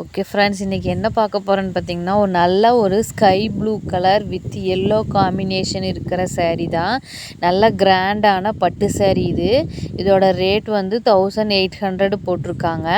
Okay friends இன்றைக்கி என்ன பார்க்க போகிறேன்னு பார்த்தீங்கன்னா ஒரு நல்ல ஒரு sky blue colour with yellow combination இருக்கிற சேரீ தான். நல்ல கிராண்டான பட்டு சேரீ இது. இதோட ரேட் வந்து தௌசண்ட் எயிட் ஹண்ட்ரட் போட்டிருக்காங்க.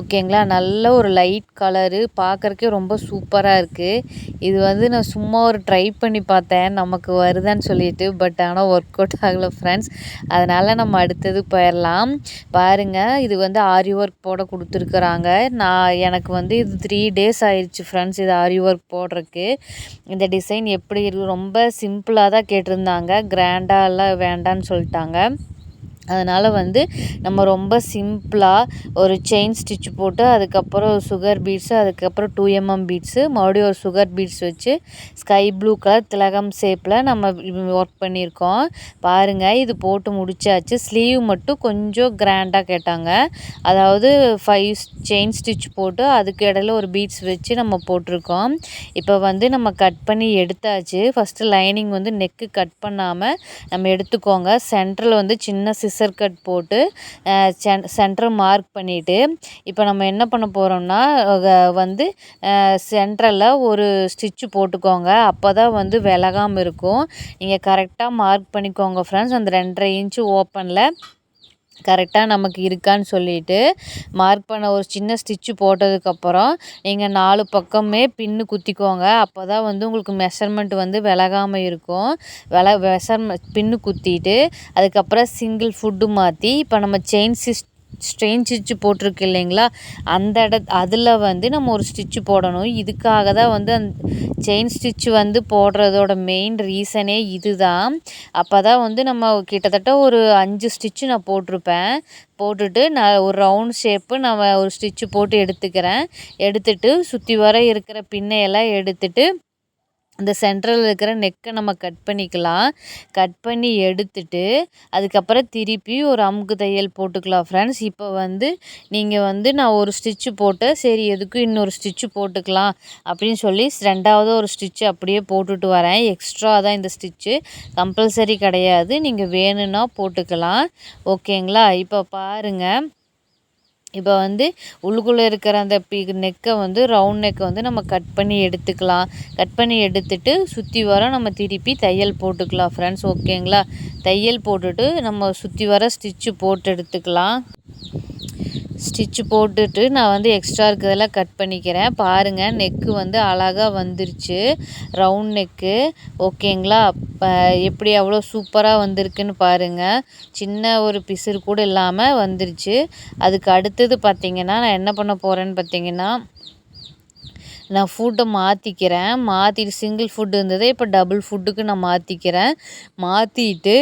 ஓகேங்களா நல்ல ஒரு லைட் கலரு பார்க்குறக்கே ரொம்ப சூப்பராக இருக்குது இது வந்து நான் சும்மா ஒரு ட்ரை பண்ணி பார்த்தேன் நமக்கு வருதான்னு சொல்லிட்டு பட் ஆனால் ஒர்க் அவுட் ஆகலை ஃப்ரெண்ட்ஸ் அதனால் நம்ம அடுத்தது போயிடலாம். பாருங்கள் இது வந்து ஆரி ஒர்க் போட கொடுத்துருக்குறாங்க. நான் எனக்கு வந்து இது த்ரீ டேஸ் ஆயிடுச்சு ஃப்ரெண்ட்ஸ் இது ஆரி ஒர்க் போடுறதுக்கு. இந்த டிசைன் எப்படி இருக்கு ரொம்ப சிம்பிளாக தான் கேட்டிருந்தாங்க. கிராண்டாக எல்லாம் வேண்டான்னு சொல்லிட்டாங்க. அதனால் வந்து நம்ம ரொம்ப சிம்பிளாக ஒரு செயின் ஸ்டிச் போட்டு அதுக்கப்புறம் சுகர் பீட்ஸு அதுக்கப்புறம் டூ எம்எம் பீட்ஸு மறுபடியும் ஒரு சுகர் பீட்ஸ் வச்சு ஸ்கை ப்ளூ கலர் திலகம் ஷேப்பில் நம்ம ஒர்க் பண்ணியிருக்கோம். பாருங்கள் இது போட்டு முடிச்சாச்சு. ஸ்லீவ் மட்டும் கொஞ்சம் கிராண்டாக கேட்டாங்க. அதாவது ஃபைவ் செயின் ஸ்டிச் போட்டு அதுக்கு இடையில ஒரு பீட்ஸ் வச்சு நம்ம போட்டிருக்கோம். இப்போ வந்து நம்ம கட் பண்ணி எடுத்தாச்சு. ஃபஸ்ட்டு லைனிங் வந்து நெக்கு கட் பண்ணாமல் நம்ம எடுத்துக்கோங்க. சென்டரில் வந்து சின்ன சிஸ் சிசர் கட் போட்டு சென்டர் மார்க் பண்ணிவிட்டு இப்போ நம்ம என்ன பண்ண போகிறோம்னா வந்து சென்டரில் ஒரு ஸ்டிச்சு போட்டுக்கோங்க. அப்போ தான் வந்து விலகாமல் இருக்கும். நீங்கள் கரெக்டாக மார்க் பண்ணிக்கோங்க ஃப்ரெண்ட்ஸ் அந்த ரெண்டரை இன்ச்சு ஓப்பனில் கரெக்டாக நமக்கு இருக்கான்னு சொல்லிட்டு மார்க் பண்ண ஒரு சின்ன ஸ்டிச்சு போட்டதுக்கப்புறம் நீங்கள் நாலு பக்கமே பின்னு குத்திக்கோங்க. அப்போ தான் வந்து உங்களுக்கு மெஷர்மெண்ட் வந்து விலகாமல் இருக்கும். வில மெஷர்மெண்ட் பின்னு குத்திட்டு அதுக்கப்புறம் சிங்கிள் ஃபுட்டு மாற்றி இப்போ நம்ம செயின் சிஸ்ட் ஸ்ட்ரெயின் ஸ்டிச்சு போட்டிருக்கு இல்லைங்களா? அந்த இட அதில் வந்து நம்ம ஒரு ஸ்டிச்சு போடணும். இதுக்காக தான் வந்து அந் செயின் ஸ்டிச்சு வந்து போடுறதோட மெயின் ரீசனே இது தான் அப்போ தான் வந்து நம்ம கிட்டத்தட்ட ஒரு அஞ்சு ஸ்டிச்சு நான் போட்டிருப்பேன். போட்டுட்டு நான் ஒரு ரவுண்ட் ஷேப்பு நான் ஒரு ஸ்டிச்சு போட்டு எடுத்துக்கிறேன். எடுத்துட்டு சுற்றி வர இருக்கிற பின்னையெல்லாம் எடுத்துட்டு இந்த சென்டரில் இருக்கிற நெக்கை நம்ம கட் பண்ணிக்கலாம். கட் பண்ணி எடுத்துட்டு அதுக்கப்புறம் திருப்பி ஒரு அமுக்கு தையல் போட்டுக்கலாம் ஃப்ரெண்ட்ஸ் இப்போ வந்து நீங்கள் வந்து நான் ஒரு ஸ்டிச்சு போட்டு சரி எதுக்கும் இன்னொரு ஸ்டிச்சு போட்டுக்கலாம் அப்படின்னு சொல்லி ரெண்டாவது ஒரு ஸ்டிச்சு அப்படியே போட்டுட்டு வரேன். எக்ஸ்ட்ரா தான் இந்த ஸ்டிச்சு கம்பல்சரி கிடையாது. நீங்கள் வேணும்னா போட்டுக்கலாம். ஓகேங்களா இப்போ பாருங்கள் இப்போ வந்து உள்ளுக்குள்ளே இருக்கிற அந்த பி நெக்கை வந்து ரவுண்ட் நெக்கை வந்து நம்ம கட் பண்ணி எடுத்துக்கலாம். கட் பண்ணி எடுத்துட்டு சுற்றி வர நம்ம திருப்பி தையல் போட்டுக்கலாம் ஃப்ரெண்ட்ஸ் ஓகேங்களா தையல் போட்டுட்டு நம்ம சுற்றி வர ஸ்டிச்சு போட்டு எடுத்துக்கலாம். ஸ்டிச்சு போட்டுட்டு நான் வந்து எக்ஸ்ட்ரா இருக்கிறதெல்லாம் கட் பண்ணிக்கிறேன். பாருங்கள் நெக்கு வந்து அழகாக வந்துருச்சு. ரவுண்ட் நெக்கு ஓகேங்களா? எப்படி அவ்வளோ சூப்பராக வந்திருக்குன்னு பாருங்கள் சின்ன ஒரு பிசுறு கூட இல்லாமல் வந்துருச்சு. அதுக்கு அடுத்தது பார்த்திங்கன்னா நான் என்ன பண்ண போகிறேன்னு பார்த்தீங்கன்னா நான் ஃபுட்டை மாற்றிக்கிறேன் மாற்றிட்டு சிங்கிள் ஃபுட்டு இருந்தது இப்போ டபுள் ஃபுட்டுக்கு நான் மாற்றிக்கிறேன் மாற்றிட்டு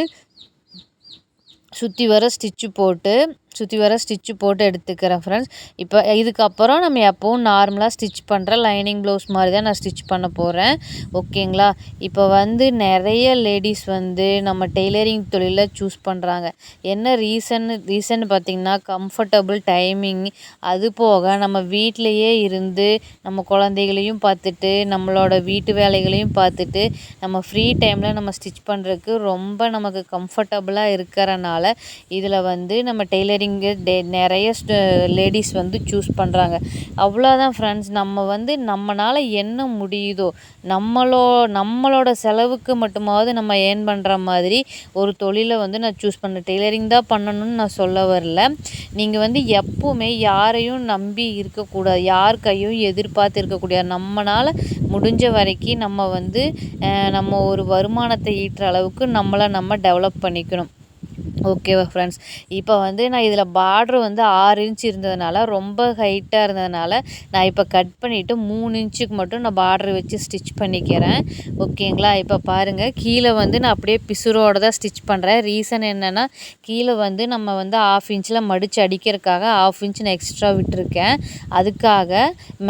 சுற்றி வர ஸ்டிச்சு போட்டு சுற்றி வர ஸ்டிச்சு போட்டு எடுத்துக்கிறேன் ஃப்ரெண்ட்ஸ் இப்போ இதுக்கப்புறம் நம்ம எப்போவும் நார்மலாக ஸ்டிச் பண்ணுற லைனிங் ப்ளவுஸ் மாதிரி தான் நான் ஸ்டிச் பண்ண போகிறேன் ஓகேங்களா இப்போ வந்து நிறைய லேடிஸ் வந்து நம்ம டெய்லரிங் தொழிலில் சூஸ் பண்ணுறாங்க என்ன ரீசன் ரீசன் பார்த்திங்கன்னா கம்ஃபர்டபுள் டைமிங் அது போக நம்ம வீட்டிலையே இருந்து நம்ம குழந்தைகளையும் பார்த்துட்டு நம்மளோட வீட்டு வேலைகளையும் பார்த்துட்டு நம்ம ஃப்ரீ டைமில் நம்ம ஸ்டிச் பண்ணுறதுக்கு ரொம்ப நமக்கு கம்ஃபர்டபுளாக இருக்கிறனால இதில் வந்து நம்ம டெய்லரிங் இங்கே டே நிறைய லேடிஸ் வந்து சூஸ் பண்ணுறாங்க அவ்வளோதான் ஃப்ரெண்ட்ஸ். நம்ம வந்து நம்மளால் என்ன முடியுதோ நம்மளோ நம்மளோட செலவுக்கு மட்டுமாவது நம்ம ஏர்ன் பண்ணுற மாதிரி ஒரு தொழிலை வந்து நான் சூஸ் பண்ணேன் டெய்லரிங் தான் பண்ணணும்னு நான் சொல்ல வரல. நீங்கள் வந்து எப்போவுமே யாரையும் நம்பி இருக்கக்கூடாது. யார் கையும் எதிர்பார்த்து இருக்கக்கூடாது நம்மளால் முடிஞ்ச வரைக்கும் நம்ம வந்து நம்ம ஒரு வருமானத்தை ஈட்டுற அளவுக்கு நம்மளை நம்ம டெவலப் பண்ணிக்கணும். ஓகேவா ஃப்ரெண்ட்ஸ் இப்போ வந்து நான் இதில் பார்ட்ரு வந்து ஆறு இன்ச் இருந்ததுனால ரொம்ப ஹைட்டாக இருந்ததுனால நான் இப்போ கட் பண்ணிவிட்டு மூணு இன்ச்சுக்கு மட்டும் நான் பார்ட்ரு வச்சு ஸ்டிச் பண்ணிக்கிறேன். ஓகேங்களா இப்போ பாருங்கள் கீழே வந்து நான் அப்படியே பிசுரோடு தான் ஸ்டிச் பண்ணுறேன் ரீசன் என்னென்னா கீழே வந்து நம்ம வந்து ஆஃப் இன்ச்சில் மடித்து அடிக்கிறதுக்காக ஆஃப் இன்ச் நான் எக்ஸ்ட்ரா விட்டுருக்கேன். அதுக்காக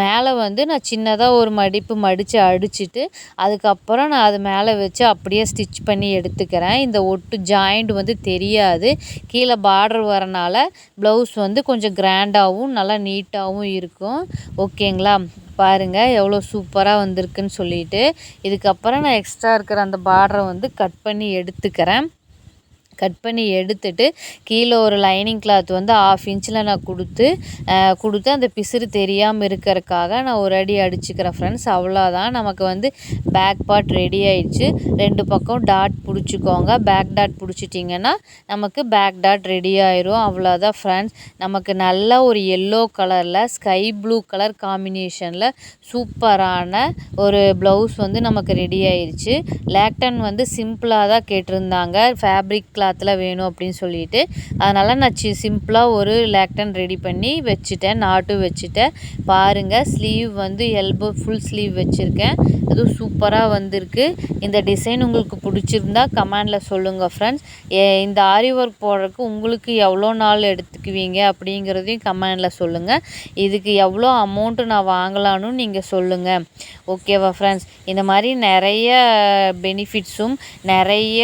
மேலே வந்து நான் சின்னதாக ஒரு மடிப்பு மடித்து அடிச்சுட்டு அதுக்கப்புறம் நான் அது மேலே வச்சு அப்படியே ஸ்டிச் பண்ணி எடுத்துக்கிறேன். இந்த ஒட்டு ஜாயிண்ட் வந்து தெரியாது. தெரியாது. கீழே பார்டர் வரனால ப்ளவுஸ் வந்து கொஞ்சம் கிராண்டாகவும் நல்லா நீட்டாகவும் இருக்கும். ஓகேங்களா பாருங்கள் எவ்வளோ சூப்பராக வந்திருக்குன்னு சொல்லிட்டு. இதுக்கப்புறம் நான் எக்ஸ்ட்ரா இருக்கிற அந்த பார்டரை வந்து கட் பண்ணி எடுத்துக்கிறேன். கட் பண்ணி எடுத்துட்டு கீழே ஒரு லைனிங் கிளாத் வந்து ஆஃப் இன்ச்சில் நான் கொடுத்து கொடுத்து அந்த பிசுறு தெரியாமல் இருக்கிறதுக்காக நான் ஒரு அடி அடிச்சுக்கிறேன் ஃப்ரெண்ட்ஸ் அவ்வளோதான் நமக்கு வந்து பேக் பார்ட் ரெடி ஆயிடுச்சு. ரெண்டு பக்கம் டாட் பிடிச்சிக்கோங்க. பேக் டாட் பிடிச்சிட்டிங்கன்னா நமக்கு பேக் டாட் ரெடி ஆயிரும். அவ்வளோதான் ஃப்ரெண்ட்ஸ் நமக்கு நல்ல ஒரு எல்லோ கலரில் ஸ்கை ப்ளூ கலர் காம்பினேஷனில் சூப்பரான ஒரு ப்ளவுஸ் வந்து நமக்கு ரெடி ஆயிடுச்சு. லேக்டன் வந்து சிம்பிளாக தான் கேட்டிருந்தாங்க. ஃபேப்ரிக் கிளாத்தில் வேணும் அப்படின்னு சொல்லிட்டு அதனால் நான் சி சிம்பிளாக ஒரு லேக்டன் ரெடி பண்ணி வச்சுட்டேன். நாட்டும் வச்சுட்டேன். பாருங்கள் ஸ்லீவ் வந்து எல்போ ஃபுல் ஸ்லீவ் வச்சுருக்கேன். அதுவும் சூப்பராக வந்திருக்கு. இந்த டிசைன் உங்களுக்கு பிடிச்சிருந்தா கமெண்டில் சொல்லுங்கள் ஃப்ரெண்ட்ஸ் இந்த ஆரி ஒர்க் போடுறதுக்கு உங்களுக்கு எவ்வளோ நாள் எடுத்துக்குவீங்க அப்படிங்கிறதையும் கமெண்டில் சொல்லுங்கள் இதுக்கு எவ்வளோ அமௌண்ட்டு நான் வாங்கலான்னு நீங்கள் சொல்லுங்கள் ஓகேவா ஃப்ரெண்ட்ஸ் இந்த மாதிரி நிறைய பெனிஃபிட்ஸும் நிறைய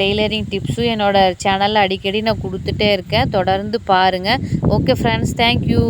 டெய்லரிங் டிப்ஸும் என்னோட சேனலில் அடிக்கடி நான் கொடுத்துட்டே இருக்கேன். தொடர்ந்து பாருங்கள் ஓகே ஃப்ரெண்ட்ஸ் தேங்க்யூ